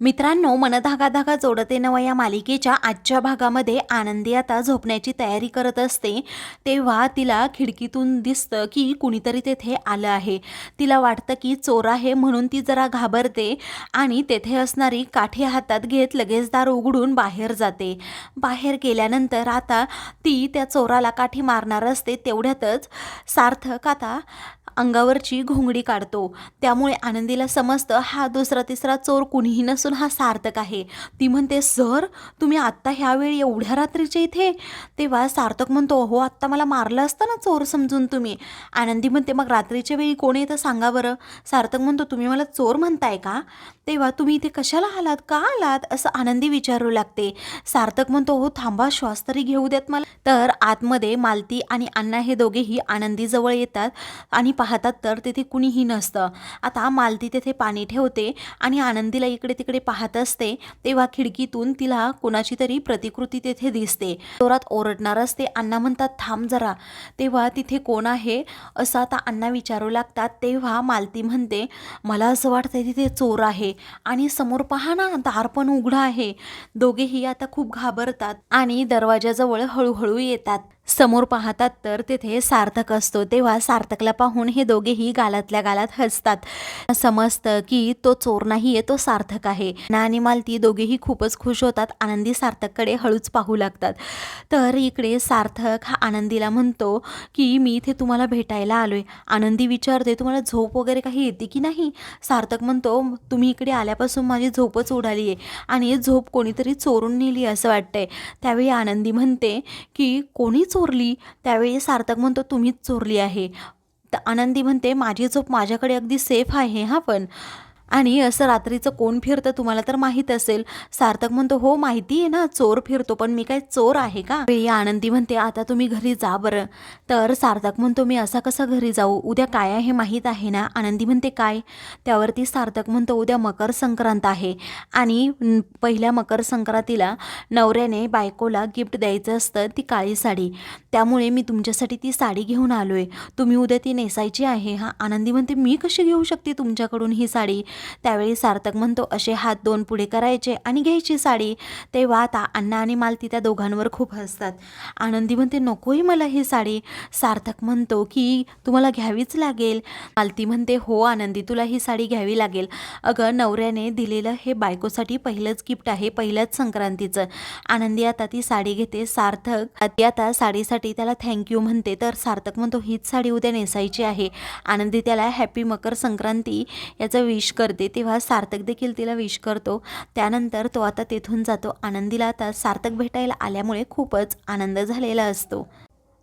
मित्रांनो मनधागा धागा जोडते नवा या मालिकेच्या आजच्या भागामध्ये आनंदी आता झोपण्याची तयारी करत असते. तेव्हा तिला खिडकीतून दिसतं की कुणीतरी तेथे आलं आहे. तिला वाटतं की चोर आहे म्हणून ती जरा घाबरते आणि तेथे असणारी काठी हातात घेत लगेच दार उघडून बाहेर जाते. बाहेर गेल्यानंतर आता ती त्या चोराला काठी मारणार असते तेवढ्यातच सार्थक आता अंगावरची घोंगडी काढतो. त्यामुळे आनंदीला समजतं हा दुसरा तिसरा चोर कुणीही नसतो असून हा सार्थक आहे. ती म्हणते सर तुम्ही आत्ता ह्यावेळी एवढ्या रात्रीच्या इथे? तेव्हा सार्थक म्हणतो हो आत्ता मला मारलं असतं ना चोर समजून तुम्ही. आनंदी म्हणते मग रात्रीच्या वेळी कोण येतं सांगा बरं. सार्थक म्हणतो तुम्ही मला चोर म्हणताय का? तेव्हा तुम्ही इथे कशाला आलात? का आलात? असं आनंदी विचारू लागते. सार्थक म्हणतो हो थांबा श्वास तरी घेऊ देत मला. तर आतमध्ये मालती आणि अण्णा हे दोघेही आनंदीजवळ येतात आणि पाहतात तर तिथे कुणीही नसतं. आता मालती तेथे पाणी ठेवते आणि आनंदीला इकडे तिकडे पाहत असते तेव्हा खिडकीतून तिला कोणाची तरी प्रतिकृती तेथे दिसते. जोरात ओरडणार असते अण्णा म्हणतात थांब जरा. तेव्हा तिथे कोण आहे? असं आता अण्णा विचारू लागतात. तेव्हा मालती म्हणते मला असं वाटतंय तिथे चोर आहे. आणि समोर पहा ना दार पण उघडं आहे. दोघेही आता खूप घाबरतात आणि दरवाजाजवळ हळूहळू येतात. समोर पाहतात तर तेथे सार्थक असतो. तेव्हा सार्थकला पाहून हे दोघेही गालातल्या गालात हसतात. समजतं की तो चोर नाही आहे तो सार्थक आहे. ना आणि मालती दोघेही खूपच खुश होतात. आनंदी सार्थककडे हळूच पाहू लागतात. तर इकडे सार्थक हा आनंदीला म्हणतो की मी इथे तुम्हाला भेटायला आलोय. आनंदी विचारते तुम्हाला झोप वगैरे काही येते की नाही? सार्थक म्हणतो तुम्ही इकडे आल्यापासून माझी झोपच उडाली आहे आणि झोप कोणीतरी चोरून नेली असं वाटतंय. त्यावेळी आनंदी म्हणते की कोणीच चोरली त्यावेळी सार्थक म्हणतो तुम्हीच चोरली आहे. तर आनंदी म्हणते माझी झोप माझ्याकडे अगदी सेफ आहे हा पण आणि असं रात्रीचं कोण फिरतं तुम्हाला तर माहीत असेल. सार्थक म्हणतो हो माहिती आहे ना चोर फिरतो पण मी काय चोर आहे का? प्रिया आनंदी म्हणते आता तुम्ही घरी जा बरं. तर सार्थक म्हणतो मी असा कसा घरी जाऊ? उद्या काय आहे माहीत आहे ना? आनंदी म्हणते काय? त्यावरती सार्थक म्हणतो उद्या मकर संक्रांत आहे. आणि पहिल्या मकर संक्रांतीला नवऱ्याने बायकोला गिफ्ट द्यायचं असतं ती काळी साडी. त्यामुळे मी तुमच्यासाठी ती साडी घेऊन आलो आहे तुम्ही उद्या ती नेसायची आहे. हा आनंदी म्हणते मी कशी घेऊ शकते तुमच्याकडून ही साडी? त्यावेळी सार्थक म्हणतो असे हात दोन पुढे करायचे आणि घ्यायची साडी. तेव्हा आता अण्णा आणि मालती त्या दोघांवर खूप हसतात. आनंदी म्हणते नकोही मला ही साडी. सार्थक म्हणतो की तुम्हाला घ्यावीच लागेल. मालती म्हणते हो आनंदी तुला ही साडी घ्यावी लागेल. अगं नवऱ्याने दिलेलं हे बायकोसाठी पहिलंच गिफ्ट आहे पहिल्याच संक्रांतीचं. आनंदी आता ती साडी घेते सार्थक ती आता साडीसाठी त्याला थँक्यू म्हणते. तर सार्थक म्हणतो हीच साडी उद्या नेसायची आहे. आनंदी त्याला हॅपी मकर संक्रांती याचं विश करते तेव्हा सार्थक देखील तिला विश करतो. त्यानंतर तो आता तेथून जातो आनंदीला. आता सार्थक भेटायला आल्यामुळे खूपच आनंद झालेला असतो.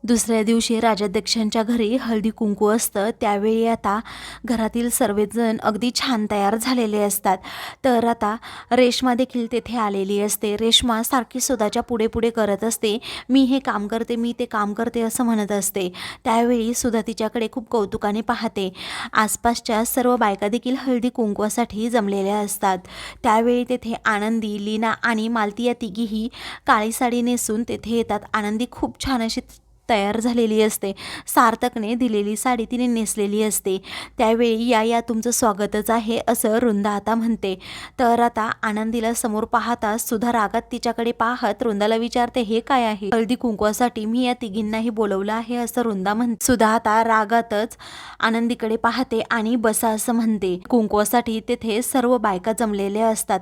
दुसऱ्या दिवशी राजाध्यक्षांच्या घरी हळदी कुंकू असतं. त्यावेळी आता घरातील सर्वजण अगदी छान तयार झालेले असतात. तर आता रेश्मा देखील तेथे आलेली असते. रेश्मा सारखी सुदाच्या पुढे पुढे करत असते. मी हे काम करते मी ते काम करते असं म्हणत असते. त्यावेळी सुधा तिच्याकडे खूप कौतुकाने पाहते. आसपासच्या सर्व बायका देखील हळदी कुंकवासाठी जमलेल्या असतात. त्यावेळी तेथे आनंदी लीना आणि मालती या तिघीही काळी साडी नेसून तेथे येतात. आनंदी खूप छान अशी तयार झालेली असते. सार्थकने दिलेली साडी तिने नेसलेली असते. त्यावेळी या या तुमचं स्वागतच आहे असं रुंदा आता म्हणते. तर आता आनंदीला समोर पाहता सुधा रागात तिच्याकडे पाहत रुंदाला विचारते हे काय आहे? हळदी कुंकवासाठी मी या तिघींनाही बोलवलं आहे असं रुंदा म्हण सुधा आता रागातच आनंदीकडे पाहते आणि बसा असं म्हणते. कुंकवासाठी तेथे सर्व बायका जमलेल्या असतात.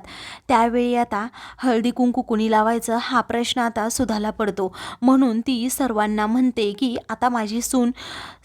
त्यावेळी आता हळदी कुंकू कुणी लावायचं हा प्रश्न आता सुधाला पडतो. म्हणून ती सर्वांना म्हणते की आता माझी सून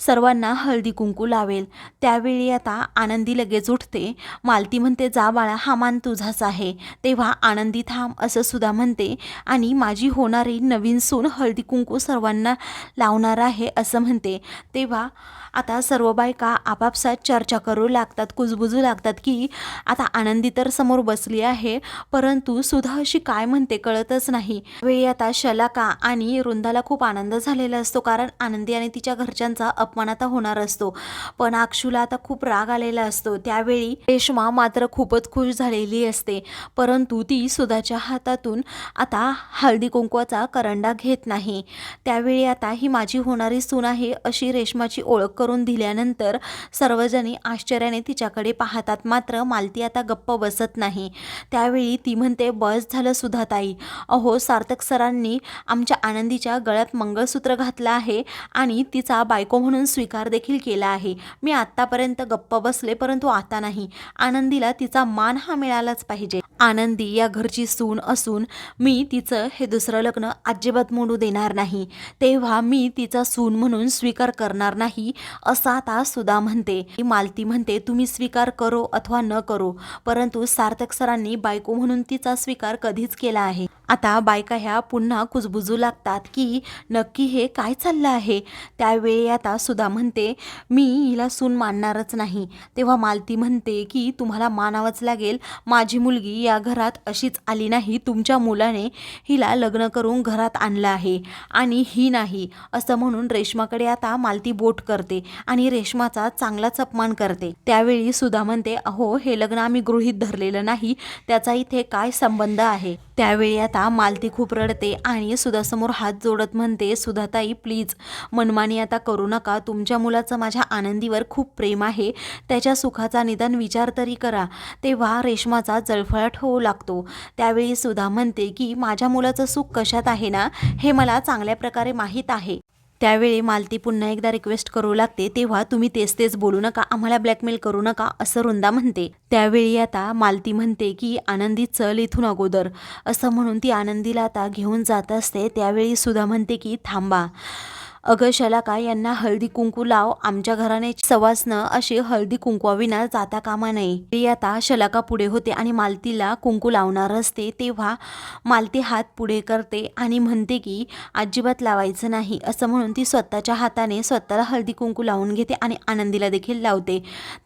सर्वांना हळदी कुंकू लावेल. त्यावेळी आता आनंदी लगेच उठते. मालती म्हणते जा बाळा हा मान तुझाच आहे. तेव्हा आनंदी थांब असं सुद्धा म्हणते. आणि माझी होणारी नवीन सून हळदी कुंकू सर्वांना लावणार आहे असं म्हणते. तेव्हा आता सर्व बायका आपापसात चर्चा करू लागतात कुजबुजू लागतात की आता आनंदी तर समोर बसली आहे परंतु सुधा अशी काय म्हणते कळतच नाही. वेळी आता शलाका आणि वृंदाला खूप आनंद झालेला झालेला असतो. कारण आनंदी आणि तिच्या घरच्यांचा अपमान आता होणार असतो. पण अक्षूला आता खूप राग आलेला असतो. त्यावेळी रेश्मा मात्र खूपच खुश झालेली असते. परंतु ती सुधाच्या हातातून आता हळदी कुंकवाचा करंडा घेत नाही. त्यावेळी आता ही माझी होणारी सून आहे अशी रेश्माची ओळख करून दिल्यानंतर सर्वजणी आश्चर्याने तिच्याकडे पाहतात. मात्र मालती आता गप्प बसत नाही. त्यावेळी ती म्हणते बस झालं सुधाताई. अहो सार्थक सरांनी आमच्या आनंदीच्या गळ्यात मंगळसूत्र घातला आहे आणि तिचा बायको म्हणून स्वीकार देखील केला आहे. मी आत्तापर्यंत गप्प बसले परंतु आता नाही. आनंदीला तिचा मान हा मिळालाच पाहिजे. आनंदी या घरची सून असून मी तिचं हे दुसरं लग्न अजिबात मोडू देणार नाही. तेव्हा मी तिचा सून म्हणून स्वीकार करणार नाही असा आता सुधा म्हणते. मालती म्हणते तुम्ही स्वीकार करो अथवा न करो. परंतु सार्थक सरांनी बायको म्हणून तिचा स्वीकार कधीच केला आहे. आता बायका ह्या पुन्हा कुजबुजू लागतात की नक्की हे काय चाललं आहे? त्यावेळी आता सुधा म्हणते मी हिला सून मानणारच नाही. तेव्हा मालती म्हणते की तुम्हाला मानावंच लागेल. माझी मुलगी या घरात अशीच आली नाही. तुमच्या मुलाने हिला लग्न करून घरात आणलं आहे आणि ही नाही. असं म्हणून रेश्माकडे आता मालती बोट करते आणि रेश्माचा चांगलाच अपमान करते. त्यावेळी सुधा म्हणते अहो हे लग्न आम्ही गृहीत धरलेलं नाही. त्याचा इथे काय संबंध आहे? त्यावेळी आता मालती खूप रडते आणि सुधासमोर हात जोडत म्हणते सुधाताई प्लीज मनमानी आता करू नका. तुमच्या मुलाचं माझ्या आनंदीवर खूप प्रेम आहे. त्याच्या सुखाचा निदान विचार तरी करा. तेव्हा रेशमाचा जळफळाट होऊ लागतो. त्यावेळी सुधा म्हणते की माझ्या मुलाचं सुख कशात आहे ना? हे मला चांगल्या प्रकारे माहीत आहे. त्यावेळी मालती पुन्हा एकदा रिक्वेस्ट करू लागते तेव्हा तुम्ही तेच तेच बोलू नका आम्हाला ब्लॅकमेल करू नका असं रुंदा म्हणते. त्यावेळी आता मालती म्हणते की आनंदी चल इथून अगोदर. असं म्हणून ती आनंदीला आता घेऊन जात असते त्यावेळी सुद्धा म्हणते की थांबा. अगं शलाका यांना हळदी कुंकू लाव आमच्या घराने सवासनं अशी हळदी कुंकवाविना जाता कामा नये ते आता शलाका पुढे होते आणि मालतीला कुंकू लावणार असते तेव्हा मालती हात पुढे करते आणि म्हणते की अजिबात लावायचं नाही असं म्हणून ती स्वतःच्या हाताने स्वतःला हळदी कुंकू लावून घेते आणि आनंदीला देखील लावते.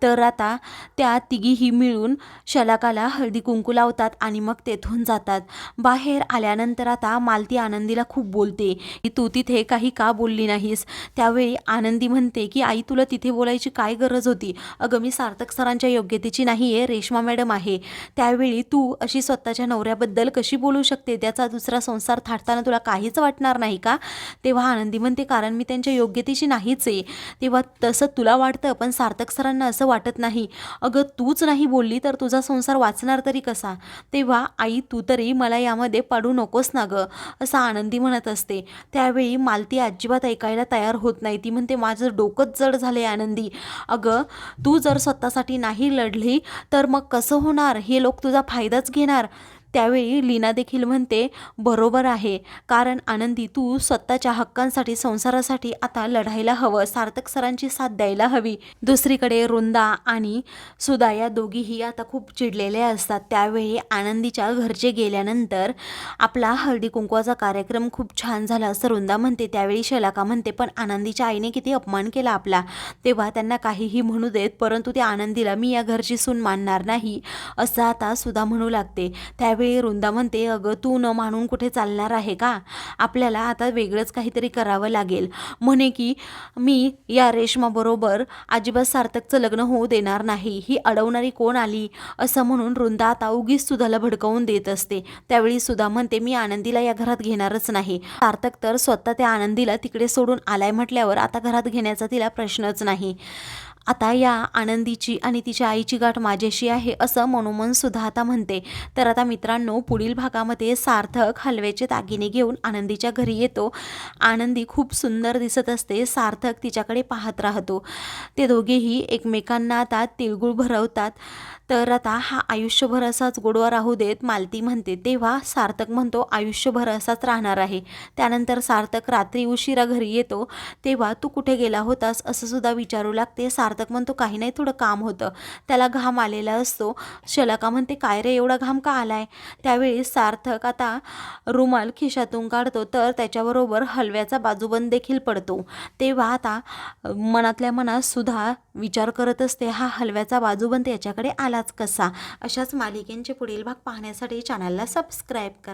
तर आता त्या तिघीही मिळून शलाकाला हळदी कुंकू लावतात आणि मग तेथून जातात. बाहेर आल्यानंतर आता मालती आनंदीला खूप बोलते की तू तिथे काही का बोलली नाहीस. त्यावेळी आनंदी म्हणते की आई तुला तिथे बोलायची काय गरज होती? अगं मी सार्थक सरांच्या योग्यतेची नाही आहे रेश्मा मॅडम आहे. त्यावेळी तू अशी स्वतःच्या नवऱ्याबद्दल कशी बोलू शकते? त्याचा दुसरा संसार थाटताना तुला काहीच वाटणार नाही का? तेव्हा आनंदी म्हणते कारण मी त्यांच्या योग्यतेची नाहीच आहे. तेव्हा तसं तुला वाटतं पण सार्थक सरांना असं वाटत नाही. अगं तूच नाही बोलली तर तुझा संसार वाचणार तरी कसा? तेव्हा आई तू तरी मला यामध्ये पडू नकोस ना गं असं आनंदी म्हणत असते. त्यावेळी मालती अजिबात ऐकायला तयार होत नाही. ती म्हणते माझं डोकंच जड झालंय आनंदी. अगं तू जर स्वतःसाठी नाही लढली तर मग कसं होणार? हे लोक तुझा फायदाच घेणार. त्यावेळी लीना देखील म्हणते बरोबर आहे. कारण आनंदी तू स्वतःच्या हक्कांसाठी संसारासाठी आता लढायला हवं. सार्थक सरांची साथ द्यायला हवी. दुसरीकडे रुंदा आणि सुधा या दोघीही आता खूप चिडलेल्या असतात. त्यावेळी आनंदीच्या घरचे गेल्यानंतर आपला हळदी कुंकवाचा कार्यक्रम खूप छान झाला असं रुंदा म्हणते. त्यावेळी शलाका म्हणते पण आनंदीच्या आईने किती अपमान केला आपला. तेव्हा त्यांना काहीही म्हणू देत परंतु त्या आनंदीला मी या घरची सून मानणार नाही असं आता सुद्धा म्हणू लागते. त्यावेळी वृंदा म्हणते अगं तू न मानून कुठे चालणार आहे का? आपल्याला आता वेगळंच काहीतरी करावं लागेल. म्हणे की मी या रेशमाबरोबर अजिबात सार्थकचं लग्न होऊ देणार नाही. ही अडवणारी कोण आली? असं म्हणून वृंदा आता उगीच सुधाला भडकवून देत असते. त्यावेळी सुधा म्हणते मी आनंदीला या घरात घेणारच नाही. सार्थक तर स्वतः त्या आनंदीला तिकडे सोडून आलाय म्हटल्यावर आता घरात घेण्याचा तिला प्रश्नच नाही. आता या आनंदीची आणि तिच्या आईची गाठ माझ्याशी आहे असं मनोमन सुद्धा आता म्हणते. तर आता मित्रांनो पुढील भागामध्ये सार्थक हलव्याचे दागिने घेऊन आनंदीच्या घरी येतो. आनंदी खूप सुंदर दिसत असते. सार्थक तिच्याकडे पाहत राहतो. ते दोघेही एकमेकांना आता तिळगुळ भरवतात. तर आता हा आयुष्यभर असाच गोडवा राहू देत मालती म्हणते. तेव्हा सार्थक म्हणतो आयुष्यभर असाच राहणार आहे. त्यानंतर सार्थक रात्री उशिरा घरी येतो. तेव्हा तू कुठे गेला होतास? असं सुद्धा विचारू लागते. सार्थक म्हणतो काही नाही थोडं काम होतं. त्याला घाम आलेला असतो. शलाका म्हणते काय रे एवढा घाम का आलाय? त्यावेळी सार्थक आता रुमाल खिशातून काढतो तर त्याच्याबरोबर हलव्याचा बाजूबंद देखील पडतो. तेव्हा आता मनातल्या मनात सुद्धा विचार करत असते हा हलव्याचा बाजूबंद याच्याकडे आलाच कसा? अशाच मालिकेंचे पुढील भाग पाहण्यासाठी चॅनलला सबस्क्राईब करा.